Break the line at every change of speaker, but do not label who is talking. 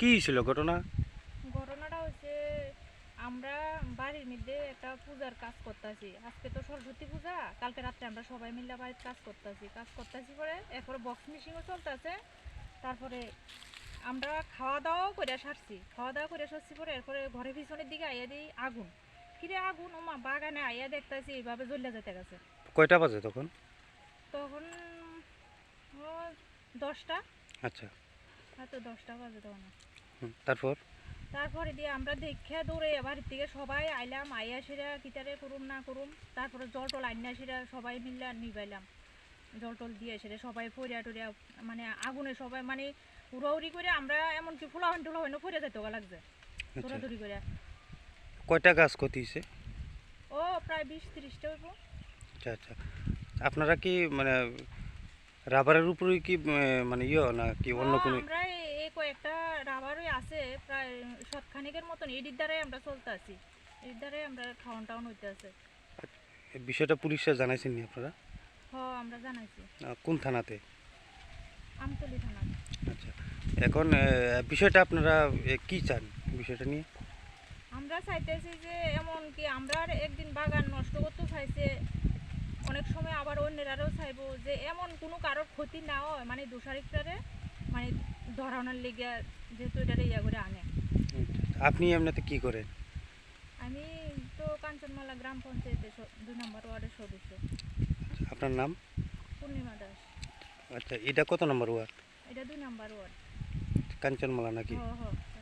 কি ছিল ঘটনা?
ঘটনাটা হচ্ছে আমরা বাড়ির মধ্যে একটা পূজার কাজ করতেছি। আজকে তো সরস্বতী পূজা কালকে রাত্রে আমরা সবাই মিলে বাড়িতে কাজ করতেছি। কাজ করতেছি পরে এরপরে বক্স মিশিংও চলতেছে। তারপরে আমরা খাওয়া দাওয়াও করে সারছি। খাওয়া দাওয়া করে সারছি পরে এরপরে ঘরের পিছনের দিকে আইয়া দিই আগুন। ফিরে আগুন? ওমা বাগানে আইয়া দেখতেছি এইভাবে জ্বলে যেতে গেছে।
কয়টা বাজে তখন?
তখন দশটা।
আচ্ছা।
দশটা বাজে তখন।
তারপর?
তারপরে দিয়ে আমরা দেখে দৌড়ে বাড়ির থেকে সবাই আইলাম আইয়া সেরা কিতারে করুম না করুম তারপরে জল টল আইনা সেরা সবাই মিললে নিবাইলাম। জল টল দিয়ে সেরে সবাই ফরিয়া টরিয়া মানে আগুনে সবাই মানে উড়াউড়ি করে আমরা এমনকি ফুলাহান টুলাহান ফরিয়া যেতে লাগছে
আচ্ছা।
দৌড়াদৌড়ি করে
কয়টা গাছ ক্ষতি হয়েছে
ও প্রায় বিশ তিরিশটা হইব।
আচ্ছা আচ্ছা। আপনারা কি মানে রাবারের উপরে কি মানে ইয়ে না কি অন্য কোনো
আমরা এই- কয়েকটা রাবারই আছে প্রায় সৎখানিকের মতন। এডির দ্বারাই আমরা চলতে আছি। এর দ্বারাই আমরা খাওয়ান টাউন হইতে আছে।
বিষয়টা পুলিশে জানাইছেন নি আপনারা?
হ আমরা জানাইছি।
কোন থানাতে?
আমতলি থানা।
আচ্ছা এখন বিষয়টা আপনারা কি চান বিষয়টা নিয়ে?
আমরা চাইতেছি যে এমন কি আমরা একদিন বাগান অন্যেরাও চাইব যে এমন কোনো কারোর ক্ষতি না হয় মানে দোষারিকটারে মানে ধরানোর লেগে যেহেতু এটারে ইয়া করে আনে।
আপনি এমনিতে কি করেন?
আমি তো কাঞ্চনমালা গ্রাম পঞ্চায়েতের দুই নম্বর ওয়ার্ডের সদস্য।
আপনার নাম?
পূর্ণিমা দাস।
আচ্ছা এটা কত নম্বর ওয়ার্ড?
এটা দুই নম্বর ওয়ার্ড।
কাঞ্চনমালা নাকি?
হ হ।